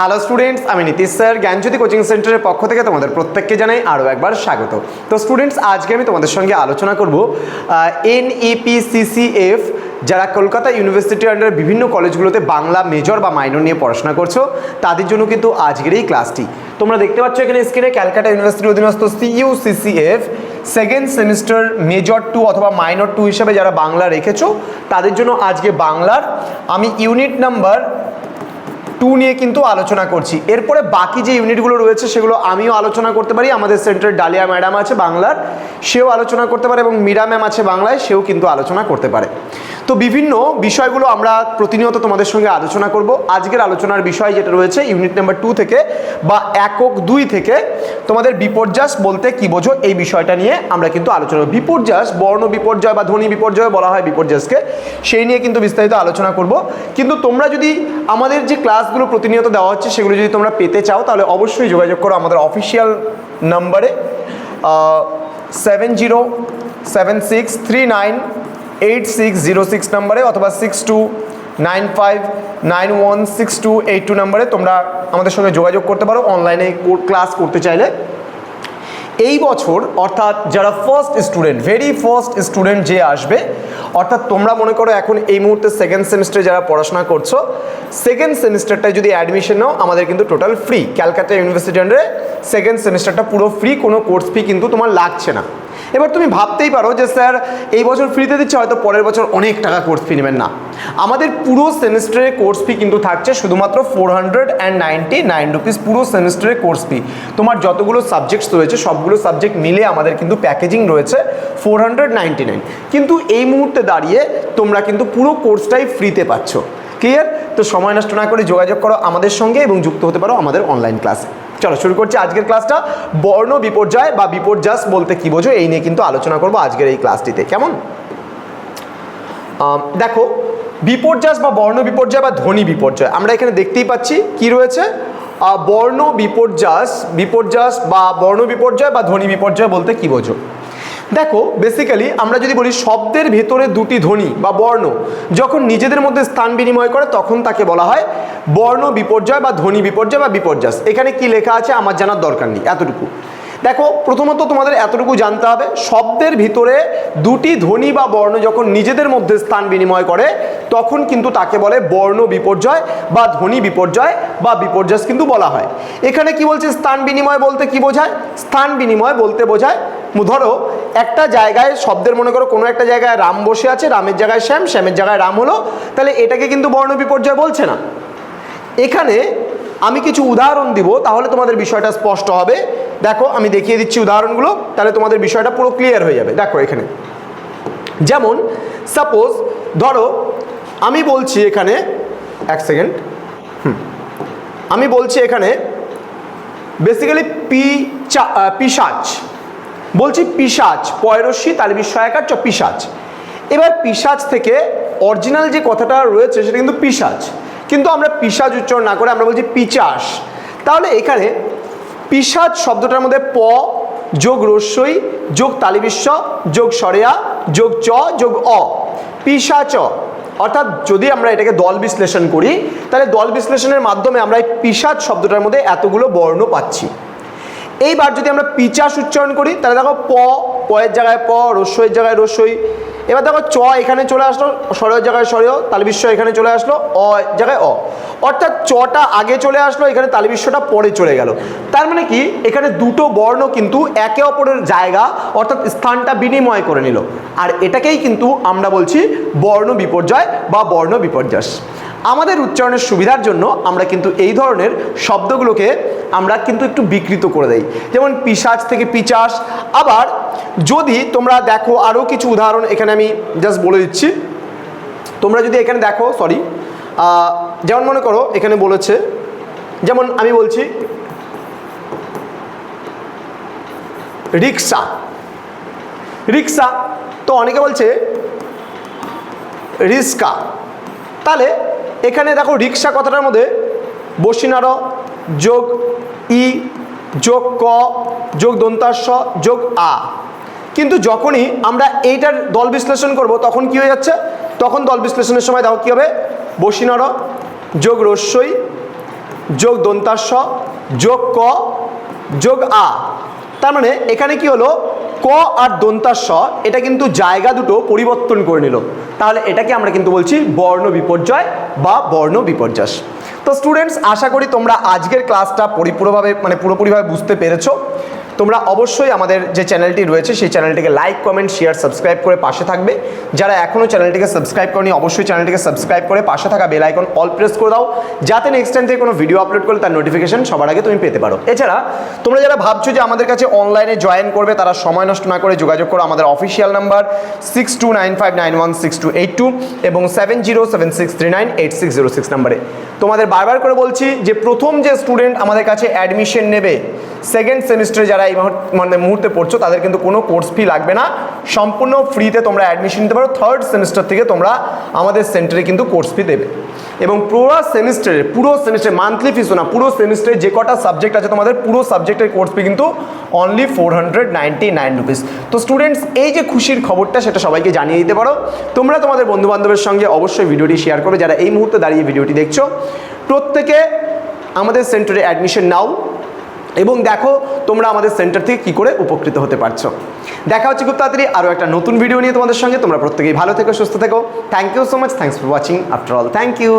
Hello students আমি Nitish sir, জ্ঞানজ্যোতি coaching সেন্টারের পক্ষ থেকে তোমাদের প্রত্যেককে জানাই আরও একবার স্বাগত। তো স্টুডেন্টস আজকে আমি তোমাদের সঙ্গে আলোচনা করব E এনইপিসিসিএফ যারা কলকাতা ইউনিভার্সিটির আন্ডারে বিভিন্ন কলেজগুলোতে বাংলা মেজর বা মাইনর নিয়ে পড়াশোনা করছ, তাদের জন্য কিন্তু আজকের এই ক্লাসটি তোমরা দেখতে পাচ্ছ এখানে স্ক্রিনে ক্যালকাটা ইউনিভার্সিটির অধীনস্থ CUCCF second semester major two অথবা মাইনর টু হিসেবে যারা বাংলা রেখেছো, তাদের জন্য আজকে বাংলার, আমি ইউনিট নাম্বার টু নিয়ে কিন্তু আলোচনা করছি। এরপরে বাকি যে ইউনিটগুলো রয়েছে, সেগুলো আমিও আলোচনা করতে পারি। আমাদের সেন্টার ডালিয়া ম্যাডাম আছে বাংলার, সেও আলোচনা করতে পারে এবং মীরা ম্যাম আছে বাংলায়, সেও কিন্তু আলোচনা করতে পারে। তো বিভিন্ন বিষয়গুলো আমরা প্রতিনিয়ত তোমাদের সঙ্গে আলোচনা করব। আজকের আলোচনার বিষয় যেটা রয়েছে, ইউনিট নাম্বার টু থেকে বা একক দুই থেকে তোমাদের বিপর্যাস বলতে কি বোঝো, এই বিষয়টা নিয়ে আমরা কিন্তু আলোচনা করব। বিপর্যাস বর্ণ বিপর্যয় বা ধ্বনি বিপর্যয় বলা হয় বিপর্যাসকে সেই নিয়ে কিন্তু বিস্তারিত আলোচনা করব। কিন্তু তোমরা যদি আমাদের যে ক্লাসগুলো প্রতিনিয়ত দেওয়া হচ্ছে, সেগুলো যদি তোমরা পেতে চাও, তাহলে অবশ্যই যোগাযোগ করো আমাদের অফিসিয়াল নাম্বারে seven zero seven six three nine eight six zero six নাম্বারে অথবা six two nine five nine one six two eight two নাম্বারে তোমরা আমাদের সঙ্গে যোগাযোগ করতে পারো। অনলাইনে ক্লাস করতে চাইলে। এই বছর, অর্থাৎ যারা first student very first student যে আসবে, অর্থাৎ তোমরা মনে করো এখন এই মুহূর্তে সেকেন্ড সেমিস্টারে যারা পড়াশোনা করছ সেকেন্ড সেমিস্টারটায় যদি অ্যাডমিশন নাও, আমাদের কিন্তু টোটাল ফ্রি ক্যালকাটা ইউনিভার্সিটি আন্ডারে সেকেন্ড সেমিস্টারটা পুরো ফ্রি কোনো কোর্স ফি কিন্তু তোমার লাগছে না। এবার তুমি ভাবতেই পারো যে, স্যার, এই বছর ফ্রিতে দিচ্ছে, হয়তো পরের বছর অনেক টাকা কোর্স ফি নেবেন না। আমাদের পুরো সেমিস্টারের কোর্স ফি কিন্তু থাকছে শুধুমাত্র four hundred and ninety nine rupees পুরো সেমিস্টারের কোর্স ফি তোমার যতগুলো সাবজেক্টস রয়েছে, সবগুলো সাবজেক্ট মিলে আমাদের কিন্তু প্যাকেজিং রয়েছে ফোর হান্ড্রেড নাইনটি নাইন কিন্তু এই মুহূর্তে দাঁড়িয়ে তোমরা কিন্তু পুরো কোর্সটাই ফ্রিতে পাচ্ছ। ক্লিয়ার তো সময় নষ্ট না করে যোগাযোগ করো আমাদের সঙ্গে এবং যুক্ত হতে পারো আমাদের অনলাইন ক্লাসে চলো, শুরু করছি আজকের ক্লাসটা বর্ণ বিপর্যয় বা বিপর্যাস বলতে কি বোঝো এই নিয়ে কিন্তু আলোচনা করব আজকের এই ক্লাসটিতে কেমন? দেখো বিপর্যাস বা বর্ণ বিপর্যয় বা ধ্বনি বিপর্যয়। আমরা এখানে দেখতেই পাচ্ছি কি রয়েছে? বর্ণ বিপর্যাস বিপর্যাস বা বর্ণ বিপর্যয় বা ধ্বনি বিপর্যয় বলতে কি বোঝো? দেখো বেসিক্যালি আমরা যদি বলি শব্দের ভেতরে দুটি ধ্বনি বা বর্ণ যখন নিজেদের মধ্যে স্থান বিনিময় করে, তখন তাকে বলা হয় বর্ণ বিপর্যয় বা ধ্বনি বিপর্যয় বা বিপর্যাস এখানে কি লেখা আছে আমার জানার দরকার নেই, এতটুকু। দেখো, প্রথমত তোমাদের এতটুকু জানতে হবে, শব্দের ভিতরে দুটি ধ্বনি বা বর্ণ যখন নিজেদের মধ্যে স্থান বিনিময় করে, তখন কিন্তু তাকে বলে বর্ণ বিপর্যয় বা ধ্বনি বিপর্যয় বা বিপর্যাস কিন্তু বলা হয়। এখানে কি বলছে স্থান বিনিময় বলতে কি বোঝায়? স্থান বিনিময় বলতে বোঝায় ধরো, একটা জায়গায় শব্দের মনে করো কোনো একটা জায়গায় রাম বসে আছে, রামের জায়গায় শ্যাম, শ্যামের জায়গায় রাম হলো, তাহলে এটাকে কিন্তু বর্ণ বিপর্যয় বলছে না। এখানে আমি কিছু উদাহরণ দিব, তাহলে তোমাদের বিষয়টা স্পষ্ট হবে। দেখো, আমি দেখিয়ে দিচ্ছি উদাহরণগুলো, তাহলে তোমাদের বিষয়টা পুরো ক্লিয়ার হয়ে যাবে। দেখো এখানে। যেমন সাপোজ ধরো, আমি বলছি এখানে, এক সেকেন্ড আমি বলছি এখানে বেসিক্যালি পি পিসাচ। বলছি পিসাচ পয়রস্যি তালিবির সহায়কার চ, পিসাচ। এবার পিসাচ থেকে অরিজিনাল যে কথাটা রয়েছে, সেটা কিন্তু পিসাচ। কিন্তু আমরা পিসাজ উচ্চারণ না করে আমরা বলছি পিচাস। তাহলে এখানে পিসাজ শব্দটার মধ্যে প যোগ রস্যই, যোগ তালিবিস্ব যোগ সরেয়া, যোগ চ, যোগ অ। পিসাচ অর্থাৎ যদি আমরা এটাকে দল বিশ্লেষণ করি, তাহলে দল বিশ্লেষণের মাধ্যমে আমরা এই পিসাজ শব্দটার মধ্যে এতগুলো বর্ণ পাচ্ছি। এইবার যদি আমরা পিচাস উচ্চারণ করি, তাহলে দেখো প, পয়ের জায়গায় প, রস্যইয়ের জায়গায় রস্যই এবার দেখো চ এখানে চলে আসলো সরের জায়গায় সরেও তালবিশ্ব এখানে চলে আসলো, অ জায়গায় অ। অর্থাৎ চটা আগে চলে আসলো, এখানে তালবিশ্বটা পরে চলে গেল। তার মানে কি? এখানে দুটো বর্ণ কিন্তু একে অপরের জায়গা, অর্থাৎ স্থানটা বিনিময় করে নিল। আর এটাকেই কিন্তু আমরা বলছি বর্ণ বিপর্যয় বা বর্ণ বিপর্যাস। আমাদের উচ্চারণের সুবিধার জন্য আমরা কিন্তু এই ধরনের শব্দগুলোকে আমরা কিন্তু একটু বিকৃত করে দেই। যেমন পিসাজ থেকে পিচাস। আবার যদি তোমরা দেখো আরও কিছু উদাহরণ, এখানে আমি জাস্ট বলে দিচ্ছি। তোমরা যদি এখানে দেখো সরি যেমন মনে করো, এখানে বলেছে, যেমন আমি বলছি, রিক্সা। রিক্সা, তো অনেকে বলছে, রিস্কা। তাহলে এখানে দেখো রিক্সা কথাটার মধ্যে বসিনার, যোগ ই, যোগ ক, যোগ দন্তাস্য, যোগ আ। কিন্তু যখনই আমরা এইটার দল বিশ্লেষণ করব, তখন কি হয়ে যাচ্ছে? তখন দল বিশ্লেষণের সময় দেখো কী হবে? বসিনর, যোগ রস্যই, যোগ দন্তাস্ব যোগ ক, যোগ আ। তার মানে এখানে কি হলো? ক আর দন্তাস্ব এটা কিন্তু জায়গা দুটো পরিবর্তন করে নিল। তাহলে এটাকে আমরা কিন্তু বলছি বর্ণ বিপর্যয় বা বর্ণ বিপর্যাস তো স্টুডেন্টস আশা করি তোমরা আজকের ক্লাসটা পরিপূরভাবে মানে পুরোপুরিভাবে বুঝতে পেরেছ। তোমরা অবশ্যই আমাদের যে চ্যানেলটি রয়েছে, সেই চ্যানেলটিকে লাইক কমেন্ট শেয়ার সাবস্ক্রাইব করে পাশে থাকবে। যারা এখনও চ্যানেলটিকে সাবস্ক্রাইব করনি, অবশ্যই চ্যানেলটিকে সাবস্ক্রাইব করে পাশে থাকা বেল আইকন অল প্রেস করে দাও। যাতে নেক্সট টাইম থেকে কোনো ভিডিও আপলোড করলে তার নোটিফিকেশন সবার আগে তুমি পেতে পারো। এছাড়া, তোমরা যারা ভাবছ যে আমাদের কাছে অনলাইনে জয়েন করবে, তারা সময় নষ্ট না করে যোগাযোগ করো। আমাদের official number six two nine five nine one six two eight two এবং seven zero seven six three nine eight six zero six নাম্বারে তোমাদের বারবার করে বলছি যে প্রথম যে স্টুডেন্ট আমাদের কাছে অ্যাডমিশন নেবে সেকেন্ড সেমিস্টারে যারা এই মানে মুহূর্তে পড়ছো, তাদের কিন্তু কোনো কোর্স ফি লাগবে না। সম্পূর্ণ ফ্রিতে তোমরা অ্যাডমিশন নিতে পারো। থার্ড সেমিস্টার থেকে তোমরা আমাদের সেন্টারে কিন্তু কোর্স ফি দেবে। এবং পুরো সেমিস্টারে পুরো সেমিস্টার মান্থলি ফিসও না, পুরো সেমিস্টারে যে কটা সাবজেক্ট আছে তোমাদের, পুরো সাবজেক্টের কোর্স ফি কিন্তু only four hundred ninety nine rupees তো স্টুডেন্টস এই যে খুশির খবরটা, সেটা সবাইকে জানিয়ে দিতে পারো। তোমরা তোমাদের বন্ধু বান্ধবের সঙ্গে অবশ্যই ভিডিওটি শেয়ার করবে। যারা এই মুহূর্তে দাঁড়িয়ে ভিডিওটি দেখছ, প্রত্যেকে আমাদের সেন্টারে অ্যাডমিশন নাও। এবং দেখো তোমরা আমাদের সেন্টার থেকে কি করে উপকৃত হতে পারছ। দেখা হচ্ছে খুব তাড়াতাড়ি আরও একটা নতুন ভিডিও নিয়ে তোমাদের সঙ্গে। তোমরা প্রত্যেকেই ভালো থেকো, সুস্থ থেকো। Thank you so much thanks for watching after all thank you